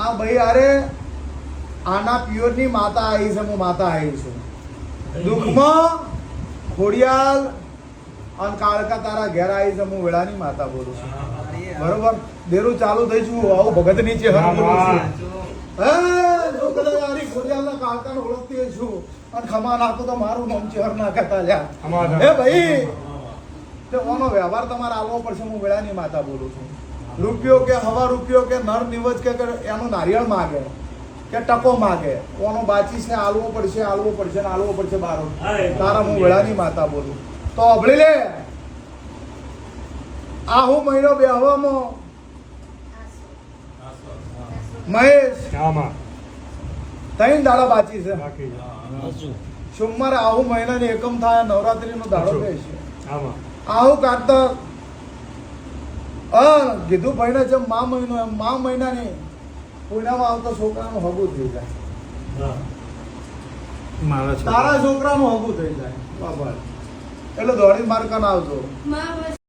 આ ભાઈ અરે આના પિયોરની માતા આવી છે હું માતા આવી છું. દુઃખમાં ખોડિયાલ અને કાળકા તારા ઘેર આવી છે હું વેળાની માતા બોલું છું. બરોબર? દેરું ચાલુ થઈ છું આવું ભગત નીચે હર બોલું છું. હે જો કદાચ આરી ખોડિયાલના કાળકાને ઓળખતી છું અને ખમા નાખું તો મારું નામ ચેહર નાખતા લ્યા. હે ભાઈ? તે ઓનો વ્યવહાર તમારે આવવો પડશે હું વેળાની માતા બોલું છું. રૂપિયો કે હવા રૂપિયો કે નર નિવજ કે કે એનું નારિયેળ માગે કે ટકો માગે કોનો બાચીસ ને આલવો પડશે આલવો પડશે ને આલવો પડશે બારો. તારા હું વેળાની માતા બોલું. તો અભળી લે. આહુ મહિનો બેહવામાં? મહેશ. ત્રણ દાડા બાચી છે. સોમવારે આહુ મહિનાની એકમ થાય નવરાત્રીનો દાડો બેસે. આમાં. આવું કાઢતા હા કીધું ભાઈને જેમ મા મહિનો એમ મા મહિનાની પૂર્ણિમામાં આવતા છોકરાનું હગું થઈ જાય. મારા તારા છોકરાનું હગું થઈ જાય. બાબા એટલે દોડી માર્કા ના આવજો. માં